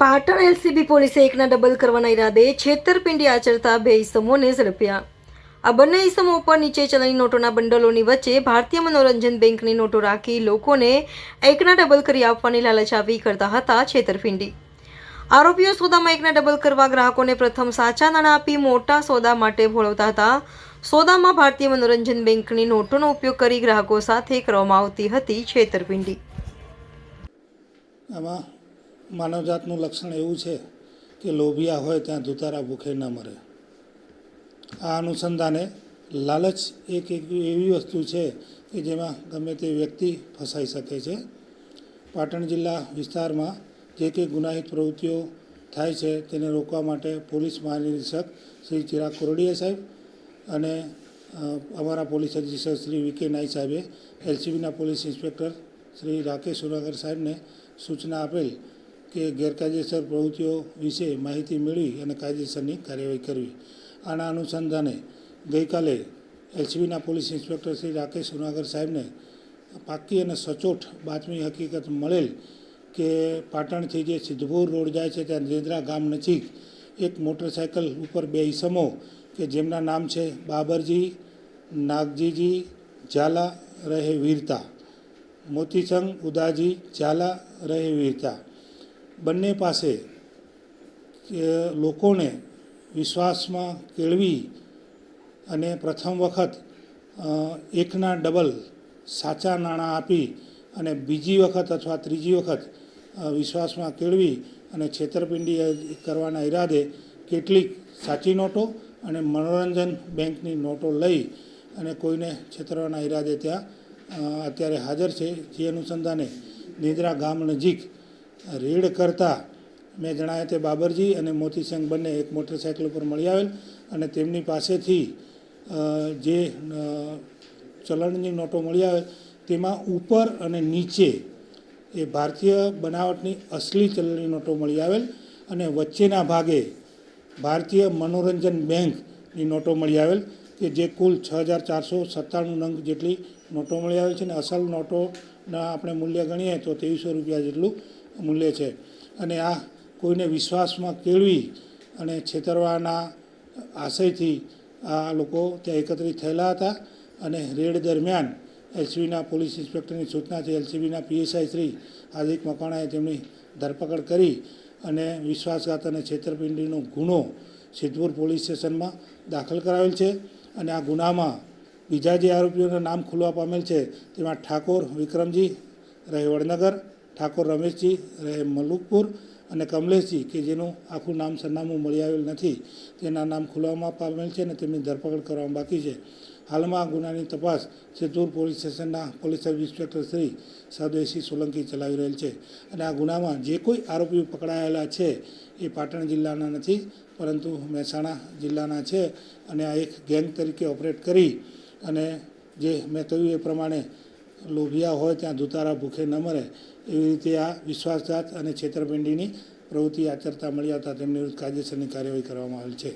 Patan LCB પોલીસે એકના double કરવાના ઈરાદે છેતરપિંડી આચરતા બે ઈસમોને ઝડપ્યા. આ બંને ઈસમો ઉપર નીચે ચલણી નોટોના બંડલોની વચ્ચે ભારતીય મનોરંજન બેંકની નોટો રાખી લોકોને એકના ડબલ કરી આપવાની લાલચ આપી કરતા હતા છેતરપિંડી. આરોપીઓ સોદામાં એકના ડબલ કરવા ગ્રાહકોને પ્રથમ સાચા નાણાં આપી મોટા સોદા માટે ભોળવતા હતા. સોદામાં ભારતીય મનોરંજન બેંકની નોટોનો ઉપયોગ કરી ગ્રાહકો સાથે કરવામાં આવતી હતી છેતરપિંડી. આમાં માનવજાતનું લક્ષણ એવું છે કે લોભિયા હોય ત્યાં ધુતારા ભૂખે ન મરે. આ અનુસંધાને લાલચ એક એવી વસ્તુ છે કે જેમાં ગમે તે વ્યક્તિ ફસાઈ શકે છે. પાટણ જિલ્લા વિસ્તારમાં જે કે ગુનાહિત પ્રવૃત્તિઓ થાય છે તેને રોકવા માટે પોલીસ મહાનિરીક્ષક શ્રી ચિરાગ કોરડીએ સાહેબ અને અમારા પોલીસ અધિક્ષક શ્રી વી કે નાઈ સાહેબે, એલસીબીના પોલીસ ઇન્સ્પેક્ટર શ્રી રાકેશ સુરાગર સાહેબને સૂચના આપેલ કે ગેરકાયદેસર પ્રવૃત્તિઓ વિશે માહિતી મેળવી અને કાયદેસરની કાર્યવાહી કરવી. આના અનુસંધાને ગઈકાલે એલસીબીના પોલીસ ઇન્સ્પેક્ટર શ્રી રાકેશ સુનાગર સાહેબને પાકી અને સચોટ બાતમી હકીકત મળેલ કે પાટણથી જે સિદ્ધપુર રોડ જાય છે ત્યાં નિંદ્રા ગામ નજીક એક મોટરસાયકલ ઉપર બે ઈસમો કે જેમના નામ છે બાબરજી, નાગજીજી, ઝાલા, રહે વીરતા. મોતીસંગ, ઉદાજી, ઝાલા, રહે વીરતા. બંને પાસે લોકોને વિશ્વાસમાં કેળવી અને પ્રથમ વખત એકના ડબલ સાચા નાણાં આપી અને બીજી વખત અથવા ત્રીજી વખત વિશ્વાસમાં કેળવી અને છેતરપિંડી કરવાના ઈરાદે કેટલીક સાચી નોટો અને મનોરંજન બેંકની નોટો લઈ અને કોઈને છેતરવાના ઈરાદે ત્યાં અત્યારે હાજર છે. જે અનુસંધાને નિદ્રા ગામ નજીક રેડ કરતા મેં જણાવ્યા તે બાબરજી અને મોતીસંગ બંને એક મોટરસાયકલ ઉપર મળી આવેલ અને તેમની પાસેથી જે ચલણની નોટો મળી આવે તેમાં ઉપર અને નીચે એ ભારતીય બનાવટની અસલી ચલણની નોટો મળી આવેલ અને વચ્ચેના ભાગે ભારતીય મનોરંજન બેંકની નોટો મળી આવેલ કે જે કુલ છ હજાર ચારસો સત્તાણું નંગ જેટલી નોટો મળી આવેલ છે અને અસલ નોટોના આપણે મૂલ્ય ગણીએ તો ત્રેવીસો રૂપિયા જેટલું મૂલ્ય છે. અને આ કોઈને વિશ્વાસમાં કેળવી અને છેતરવાના આશયથી આ લોકો ત્યાં એકત્રિત થયેલા હતા અને રેડ દરમિયાન એલસીબીના પોલીસ ઇન્સ્પેક્ટરની સૂચનાથી એલસીબીના પીએસઆઈ શ્રી હાર્દિક મકવાણાએ તેમની ધરપકડ કરી અને વિશ્વાસઘાત અને છેતરપિંડીનો ગુનો સિદ્ધપુર પોલીસ સ્ટેશનમાં દાખલ કરાવેલ છે અને આ ગુનામાં બીજા જે આરોપીઓના નામ ખુલવા પામેલ છે તેમાં ઠાકોર વિક્રમજી રહે વડનગર ઠાકોર રમેશજી રહે મલુકપુર અને કમલેશજી, કે જેનું આખું નામ સરનામું મળી આવેલ નથી, તેના નામ ખુલવામાં પામેલ છે અને તેમની ધરપકડ કરવામાં બાકી છે. હાલમાં આ ગુનાની તપાસ સિદ્ધુર પોલીસ સ્ટેશનના police sub inspector Shri Sadeshi Solanki ચલાવી રહેલ છે અને આ ગુનામાં જે કોઈ આરોપીઓ પકડાયેલા છે એ પાટણ જિલ્લાના નથી, પરંતુ મહેસાણા જિલ્લાના છે અને આ એક ગેંગ તરીકે ઓપરેટ કરી અને જે મેં કહ્યું એ પ્રમાણે લોભિયા હોય ત્યાં ધુતારા ભૂખે ન મરે, એવી રીતે આ વિશ્વાસઘાત અને છેતરપિંડીની પ્રવૃત્તિ આચરતા મળ્યા હતા તેમની વિરુદ્ધ કાયદેસરની કાર્યવાહી કરવામાં આવેલ છે.